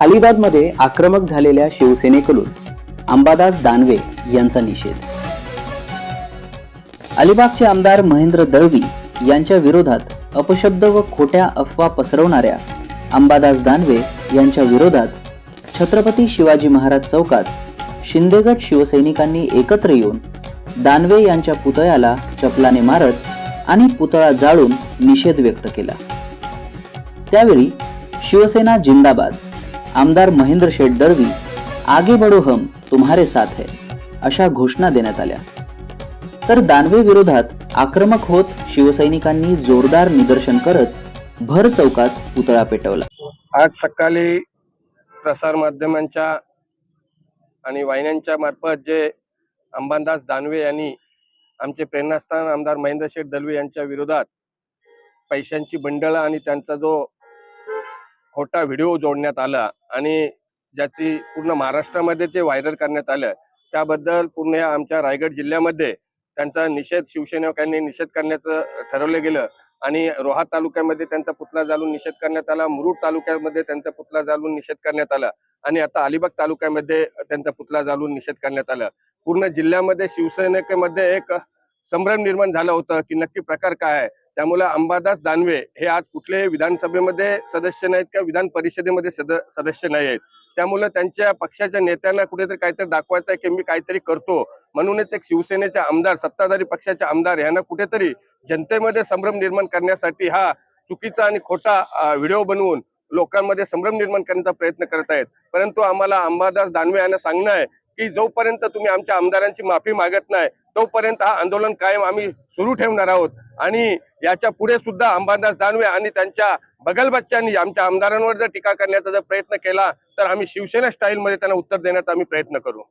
अलिबागमध्ये आक्रमक झालेल्या शिवसेनेकडून अंबादास दानवे यांचा निषेध. अलिबागचे आमदार महेंद्र दळवी यांच्या विरोधात अपशब्द व खोट्या अफवा पसरवणाऱ्या अंबादास दानवे यांच्या विरोधात छत्रपती शिवाजी महाराज चौकात शिंदेगड शिवसैनिकांनी एकत्र येऊन दानवे यांच्या पुतळ्याला चपलाने मारत आणि पुतळा जाळून निषेध व्यक्त केला. त्यावेळी शिवसेना जिंदाबाद आमदार महेंद्र शेठ दळवी आगे बडो हम तुम्हारे साथ है अशा घोषणा देण्यात आल्या. तर दानवे विरोधात आक्रमक होत शिवसैनिकांनी जोरदार निदर्शन करत भर चौकात पुतळा पेटवला. आज सकाळी प्रसार माध्यमांच्या आणि वाहिन्यांच्या मार्फत जे अंबादास दानवे यांनी आमचे प्रेरणास्थान आमदार महेंद्र शेठ दलवे यांच्या विरोधात पैशांची बंडळ आणि त्यांचा जो खोटा व्हिडिओ जोडण्यात आला आणि ज्याची पूर्ण महाराष्ट्रामध्ये ते व्हायरल करण्यात आलं त्याबद्दल पूर्ण या आमच्या रायगड जिल्ह्यामध्ये त्यांचा निषेध शिवसैनिकांनी निषेध करण्याचं ठरवलं गेलं आणि रोहा तालुक्यामध्ये त्यांचा पुतळा जाळून निषेध करण्यात आला मुरुड तालुक्यामध्ये त्यांचा पुतळा जाळून निषेध करण्यात आला आणि आता अलिबाग तालुक्यामध्ये त्यांचा पुतळा जाळून निषेध करण्यात आला. पूर्ण जिल्ह्यामध्ये शिवसैनिकेमध्ये एक संभ्रम निर्माण झालं होतं की नक्की प्रकार काय आहे? त्यामुळे अंबादास दानवे हे आज कुठल्याही विधानसभेमध्ये सदस्य नाहीत किंवा विधान परिषदेमध्ये सद सदस्य नाही आहेत. त्यामुळे त्यांच्या पक्षाच्या नेत्यांना कुठेतरी काहीतरी दाखवायचं आहे की मी काहीतरी करतो. म्हणूनच एक शिवसेनेचे आमदार सत्ताधारी पक्षाचे आमदार यांना कुठेतरी जनतेमध्ये संभ्रम निर्माण करण्यासाठी हा चुकीचा आणि खोटा व्हिडिओ बनवून लोकांमध्ये संभ्रम निर्माण करण्याचा प्रयत्न करत आहेत. परंतु आम्हाला अंबादास दानवे यांना सांगणं आहे की जोपर्यंत तुम्ही आमच्या आमदारांची माफी मागत नाही तोपर्यंत हा आंदोलन कायम आम्ही सुरू ठेवणार आहोत. आणि याच्यापुढे सुद्धा अंबादास दानवे आणि त्यांच्या बगलबच्च्यांनी आमच्या आमदारांवर जर टीका करण्याचा जर प्रयत्न केला तर आम्ही शिवसेना स्टाईल मध्ये त्यांना उत्तर देण्याचा आम्ही प्रयत्न करू.